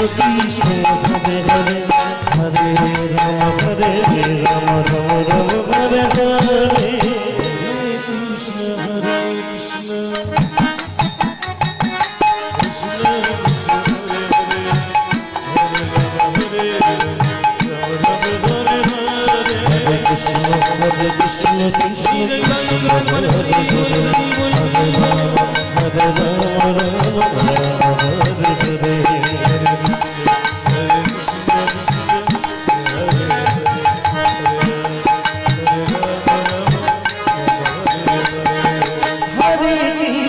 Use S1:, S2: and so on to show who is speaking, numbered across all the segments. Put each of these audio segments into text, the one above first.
S1: প্রতি হরে হরে হরে রাম হরে রাম রাম রাম হরে হরে কৃষ্ণ হরে Krishna Hare Krishna, Hare Krishna, Krishna Krishna, Hare Hare.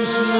S1: Jesus.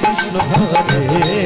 S1: Krishna হরে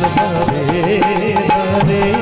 S1: કૃષ્ણ હરે હરે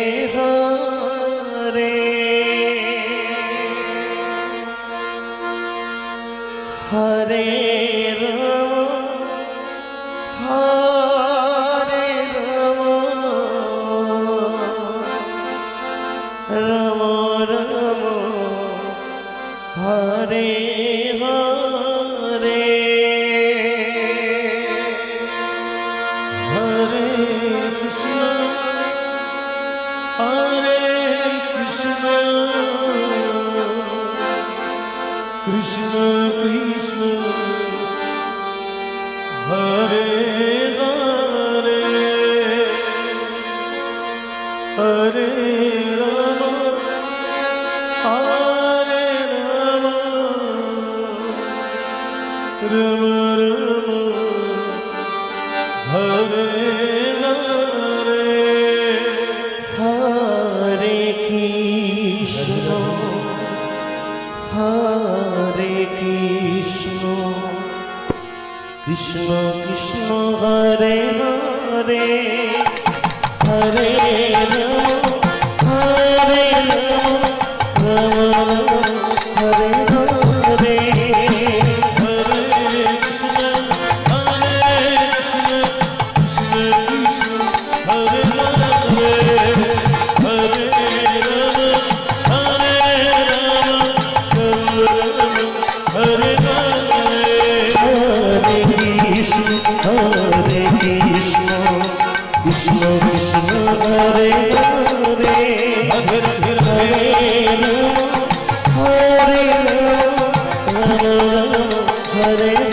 S1: Ramo Ramo Hare হরে কৃষ্ণ কৃষ্ণ কৃষ্ণ হরে হরে হরে হরে হরে Hare Hare हरे